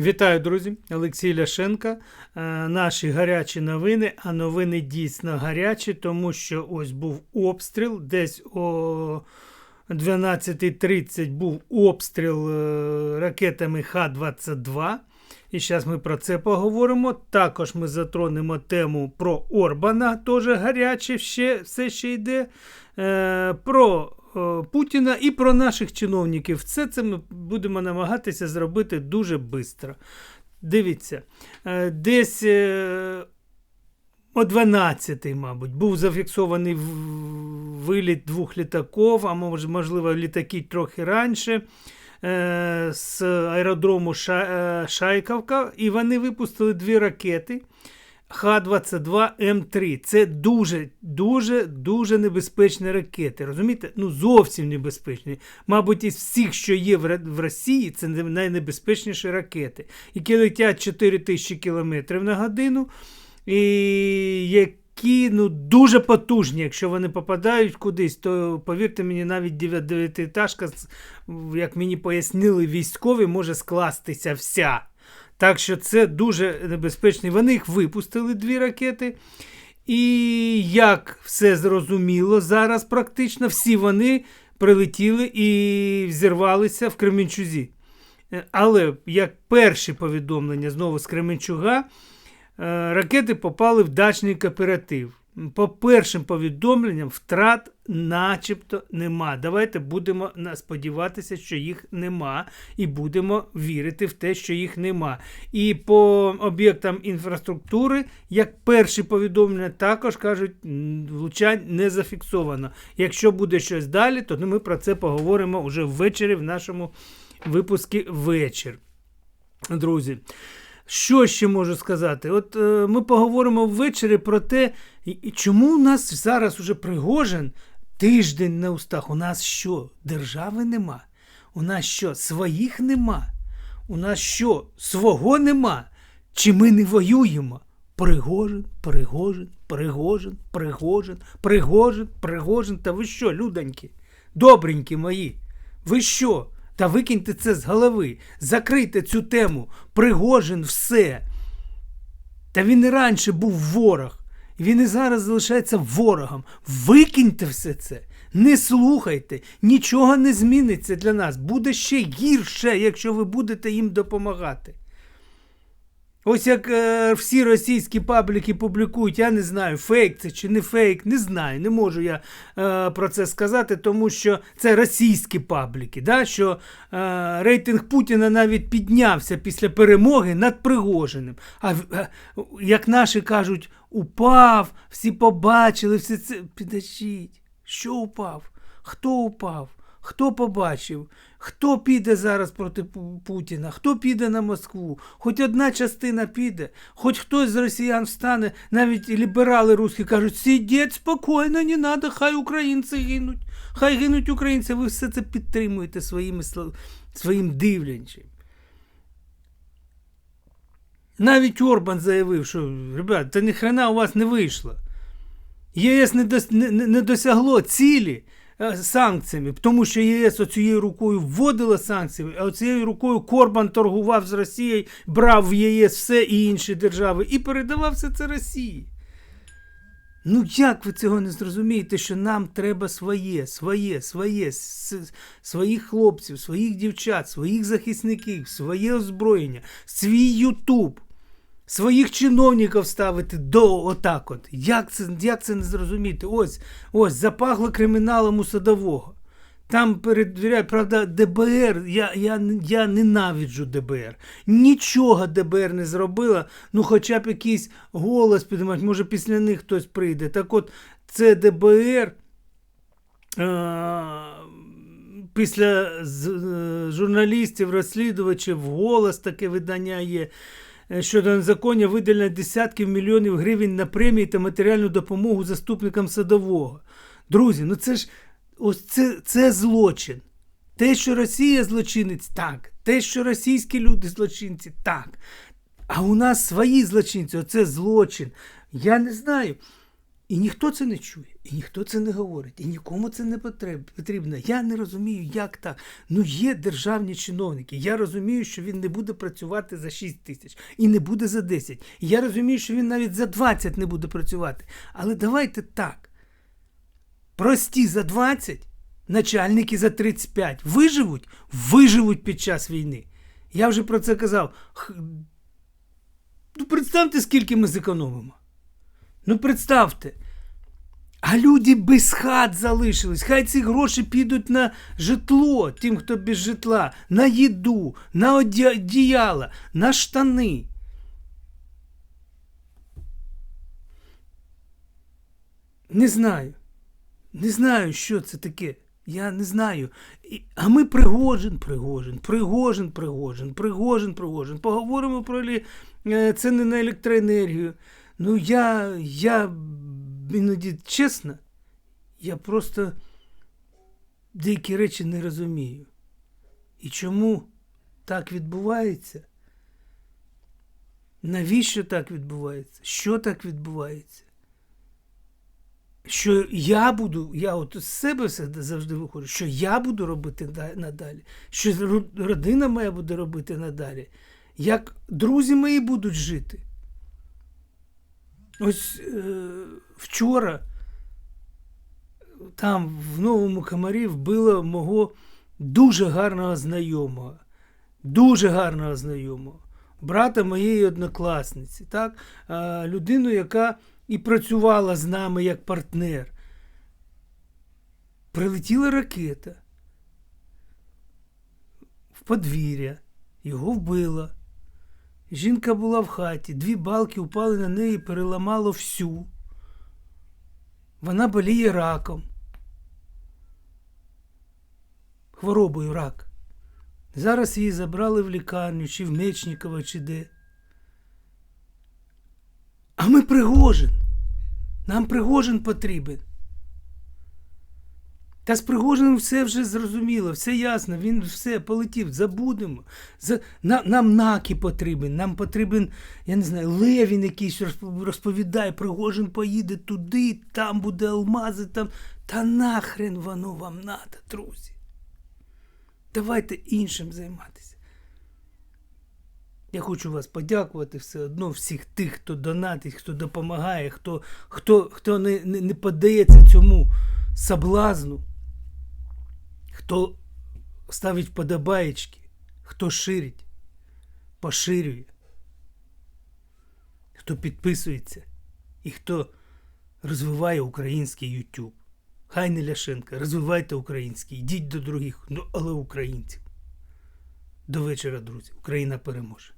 Вітаю, друзі! Олексій Ляшенка. Е, Наші гарячі новини, а новини дійсно гарячі, тому що ось був обстріл. Десь о 12.30 був обстріл е, ракетами Х-22. І зараз ми про це поговоримо. Також ми затронемо тему про Орбана, теж гаряче ще, все ще йде. Е, Про Путіна і про наших чиновників. Все це ми будемо намагатися зробити дуже швидко. Дивіться, е, десь е, о 12 мабуть, був зафіксований виліт двох літаків, а можливо, літаки трохи раніше. е, З аеродрому Ша- е, Шайковка, і вони випустили дві ракети Х-22М3. Це дуже, дуже, небезпечні ракети. Розумієте? Ну, зовсім небезпечні. Мабуть, із всіх, що є в Росії, це не- найнебезпечніші ракети, які летять 4000 км на годину, і які ну, дуже потужні. Якщо вони попадають кудись, то повірте мені, навіть дев'я- дев'ятиэтажка, з- як мені пояснили військові, може скластися вся. Так що це дуже небезпечно. Вони їх випустили, дві ракети. І як все зрозуміло, зараз практично всі вони прилетіли і взірвалися в Кременчузі. Е, Але як перші повідомлення знову з Кременчуга, е, ракети попали в дачний кооператив. По першим повідомленням, втрат начебто нема. Давайте будемо сподіватися, що їх нема, і будемо вірити в те, що їх нема. І по об'єктам інфраструктури, як перші повідомлення, також кажуть, влучань не зафіксовано. Якщо буде щось далі, то ми про це поговоримо вже ввечері в нашому випуску вечір. Друзі. Що ще можу сказати? От е, ми поговоримо ввечері про те, чому у нас зараз уже Пригожин тиждень на устах. У нас що, держави нема? У нас що, своїх нема? У нас що, свого нема? Чи ми не воюємо? Пригожин, Пригожин, Пригожин, Пригожин, Пригожин, Пригожин. Та ви що, людоньки? Добренькі мої? Ви що? Та викиньте це з голови. Закрийте цю тему. Пригожин все. Та він і раніше був ворог. Він і зараз залишається ворогом. Викиньте все це. Не слухайте, нічого не зміниться для нас. Буде ще гірше, якщо ви будете їм допомагати. Ось як е, всі російські пабліки публікують, я не знаю, фейк це чи не фейк, не знаю, не можу я е, про це сказати, тому що це російські пабліки, да, що е, рейтинг Путіна навіть піднявся після перемоги над Пригожиним. А е, як наші кажуть, упав, всі побачили, все це. Підождіть, що упав? Хто упав? Хто побачив? Хто піде зараз проти Путіна? Хто піде на Москву? Хоч одна частина піде, хоч хтось з росіян встане, навіть ліберали русські кажуть, сидіть спокійно, не треба, хай українці гинуть. Хай гинуть українці, ви все це підтримуєте своїми, своїм дивлянчем. Навіть Орбан заявив, що, ребят, та ніхрена у вас не вийшло. ЄС не, дос, не, не не досягло цілі санкціями, тому що ЄС оцією рукою вводила санкції, а оцією рукою Корбан торгував з Росією, брав в ЄС все і інші держави і передавав все це Росії. Ну як ви цього не зрозумієте, що нам треба своє, своє, своє, своїх хлопців, своїх дівчат, своїх захисників, своє озброєння, свій Ютуб, своїх чиновників ставити до отак от. Як це, як це не зрозуміти? Ось, ось, запахло криміналом у садового. Там перевіряють, правда, ДБР, я, я, я ненавиджу ДБР. Нічого ДБР не зробила, ну хоча б якийсь голос піднімати, може після них хтось прийде. Так от, це ДБР. Е- після е, журналістів, розслідувачів, голос таке видання є. Е, Щодо незаконня виділення десятків мільйонів гривень на премії та матеріальну допомогу заступникам садового. Друзі, ну це ж ось це, це злочин. Те, що Росія злочинець, так. Те, що російські люди злочинці, так. А у нас свої злочинці, оце злочин. Я не знаю. І ніхто це не чує, і ніхто це не говорить, і нікому це не потрібно. Я не розумію, як так. Ну є державні чиновники. Я розумію, що він не буде працювати за 6 тисяч і не буде за 10. І я розумію, що він навіть за 20 не буде працювати. Але давайте так. Прості за 20, начальники за 35 виживуть, виживуть під час війни. Я вже про це казав. Ну, представте, скільки ми зекономимо. Ну, представте. А люди без хат залишились. Хай ці гроші підуть на житло, тим, хто без житла, на їду, на одіяла, на штани. Не знаю. Не знаю, що це таке. Я не знаю. А ми Пригожин, Пригожин, Пригожин, Пригожин, Пригожин, Пригожин. Поговоримо про е, ціни на електроенергію. Ну, я, я іноді чесно, я просто деякі речі не розумію. І чому так відбувається? Навіщо так відбувається? Що так відбувається? що я буду, я от з себе завжди виходжу, що я буду робити надалі, що родина моя буде робити надалі, як друзі мої будуть жити. Ось е, вчора там в Новому Камарі вбило мого дуже гарного знайомого, дуже гарного знайомого, брата моєї однокласниці, так? А, людину, яка і працювала з нами як партнер. Прилетіла ракета в подвір'я, його вбила. Жінка була в хаті, дві балки упали на неї, переламало всю. Вона боліє раком. Хворобою рак. Зараз її забрали в лікарню, чи в Мечникова, чи де. А ми Пригожин. Нам Пригожин потрібен. Та з Пригожиним все вже зрозуміло, все ясно, він все полетів, забудемо. За, на, нам наки потрібен, нам потрібен, я не знаю, Левін якийсь розповідає, Пригожин поїде туди, там буде алмази, там. Та нахрен воно вам надо, друзі. Давайте іншим займатися. Я хочу вас подякувати все одно всіх тих, хто донатить, хто допомагає, хто, хто, хто не, не, не поддається цьому соблазну, хто ставить вподобаєчки, хто ширить, поширює, хто підписується і хто розвиває український YouTube. Хай не Ляшенка, розвивайте український, йдіть до других, ну але українців. До вечора, друзі. Україна переможе.